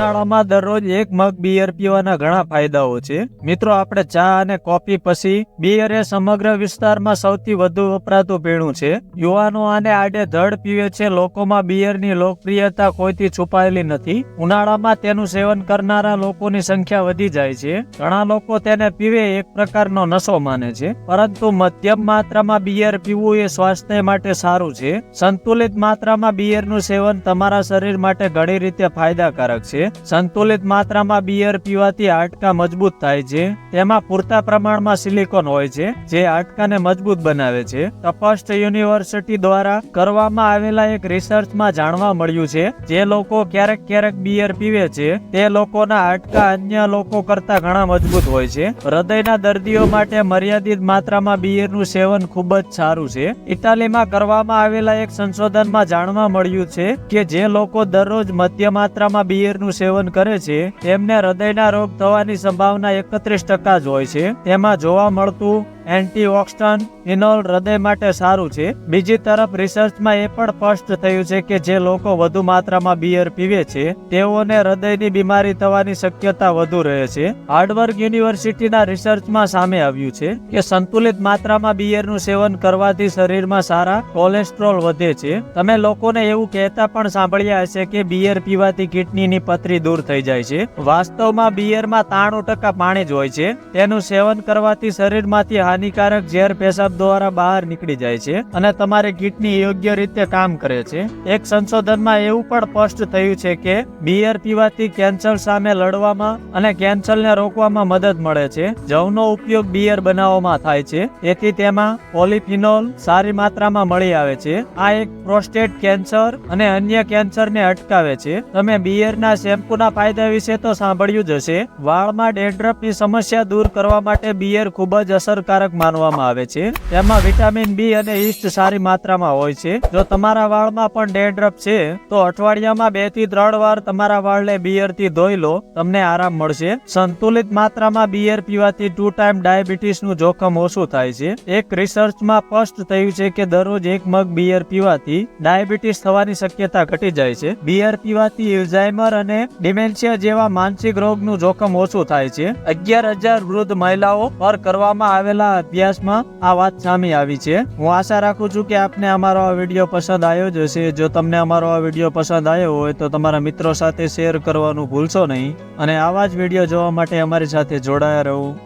ઉનાળામાં દરરોજ એક મગ બિયર પીવાના ઘણા ફાયદાઓ છે. મિત્રો, આપણે ચા અને કોફી પછી બિયર એ સમગ્ર વિસ્તારમાં સૌથી વધુ વપરાતું પીણું છે. યુવાનો આને આડે ધડ પીવે છે. લોકોમાં બિયરની લોકપ્રિયતા કોઈથી છુપાયેલી નથી. ઉનાળામાં તેનું સેવન કરનારા લોકોની સંખ્યા વધી જાય છે. ઘણા લોકો તેને પીવે એક પ્રકારનો નશો માને છે. પરંતુ મધ્યમ માત્રામાં બિયર પીવું એ સ્વાસ્થ્ય માટે સારું છે. સંતુલિત માત્રામાં બિયરનું સેવન તમારા શરીર માટે ઘણી રીતે ફાયદાકારક છે. સંતુલિત માત્રામાં બિયર પીવાથી હાડકા મજબૂત થાય છે. તેમાં પૂરતા પ્રમાણમાં સિલિકોન હોય છે, જે હાડકાને મજબૂત બનાવે છે. તપસ્ટ યુનિવર્સિટી દ્વારા કરવામાં આવેલા એક રિસર્ચમાં જાણવા મળ્યું છે, જે લોકો ક્યારેક ક્યારેક બિયર પીવે છે. તે લોકોના હાડકા અન્ય લોકો કરતા ઘણા મજબૂત હોય છે. હૃદયના દર્દીઓ માટે મર્યાદિત માત્રામાં બિયરનું સેવન ખૂબ જ સારું છે. ઇટાલીમાં કરવામાં આવેલા એક સંશોધનમાં જાણવા મળ્યું છે કે જે લોકો દરરોજ મધ્ય માત્રામાં બિયરનું સેવન કરે છે તેમને હૃદયના રોગ થવાની સંભાવના એકત્રીસ ટકા જ હોય છે. તેમાં જોવા મળતું એન્ટીઓક્સિડન્ટ ઇનોલ હૃદય માટે સારું છે. બીજી તરફ રિસર્ચમાં એ પણ સ્પષ્ટ થયું છે કે જે લોકો વધુ માત્રામાં બિયર પીવે છે, તેઓને હૃદયની બીમારી થવાની શક્યતા વધુ રહે છે. હાર્ડવર્ક યુનિવર્સિટીના રિસર્ચમાં સામે આવ્યું છે કે સંતુલિત માત્રામાં બિયરનું સેવન કરવાથી શરીરમાં સારા કોલેસ્ટ્રોલ વધે છે. તમે લોકોને એવું કહેતા પણ સાંભળ્યા હશે કે બિયર પીવાથી કિડનીની પથરી દૂર થઈ જાય છે. વાસ્તવમાં બિયરમાં તાણું ટકા પાણી જ હોય છે. તેનું સેવન કરવાથી શરીરમાંથી હાનિકારક ઝેર પેશાબ દ્વારા બહાર નીકળી જાય છે અને તમારી કિડની યોગ્ય રીતે કામ કરે છે. એક સંશોધનમાં એવું પણ સ્પષ્ટ થયું છે કે બિયર પીવાથી કેન્સર સામે લડવામાં અને કેન્સરને રોકવામાં મદદ મળે છે. જવનો ઉપયોગ બિયર બનાવવામાં થાય છે. તેથી તેમાં પોલિફિનોલ સારી માત્રામાં મળી આવે છે. આ એક પ્રોસ્ટેટ કેન્સર અને અન્ય કેન્સરને અટકાવે છે. તમે બિયરના શેમ્પૂના ફાયદા વિશે તો સાંભળ્યું જ હશે. વાળમાં ડેન્ડ્રફની સમસ્યા દૂર કરવા માટે બિયર ખૂબ જ અસરકારક માનવામાં આવે છે. તેમાં વિટામિન બી અને ઈસ્ટ સારી માત્રામાં હોય છે. જો તમારા વાળમાં પણ ડેન્ડ્રફ છે, તો અઠવાડિયામાં બેથી ત્રણ વાર તમારા વાળને બિયરથી ધોઈ લો, તમને આરામ મળશે. સંતુલિત માત્રામાં બિયર પીવાથી ટુ ટાઈમ ડાયાબિટીસનું જોખમ ઓછું થાય છે. એક રિસર્ચમાં સ્પષ્ટ થયું છે કે દરરોજ એક મગ બિયર પીવાથી ડાયાબિટીસ થવાની શક્યતા ઘટી જાય છે. બિયર પીવાથી એલ્ઝાઇમર અને ડિમેન્શિયા જેવા માનસિક રોગનું જોખમ ઓછું થાય છે. અગિયાર હજાર વૃદ્ધ મહિલાઓ પર કરવામાં આવેલા અભ્યાસમાં આ વાત સામે આવી છે. હું આશા રાખું છું કે આપને અમારો આ વીડિયો પસંદ આવ્યો જ હશે. જો તમને અમારો આ વીડિયો પસંદ આવ્યો હોય તો તમારા મિત્રો સાથે શેર કરવાનું ભૂલશો નહીં. અને આવા જ વીડિયો જોવા માટે અમારી સાથે જોડાયા રહો.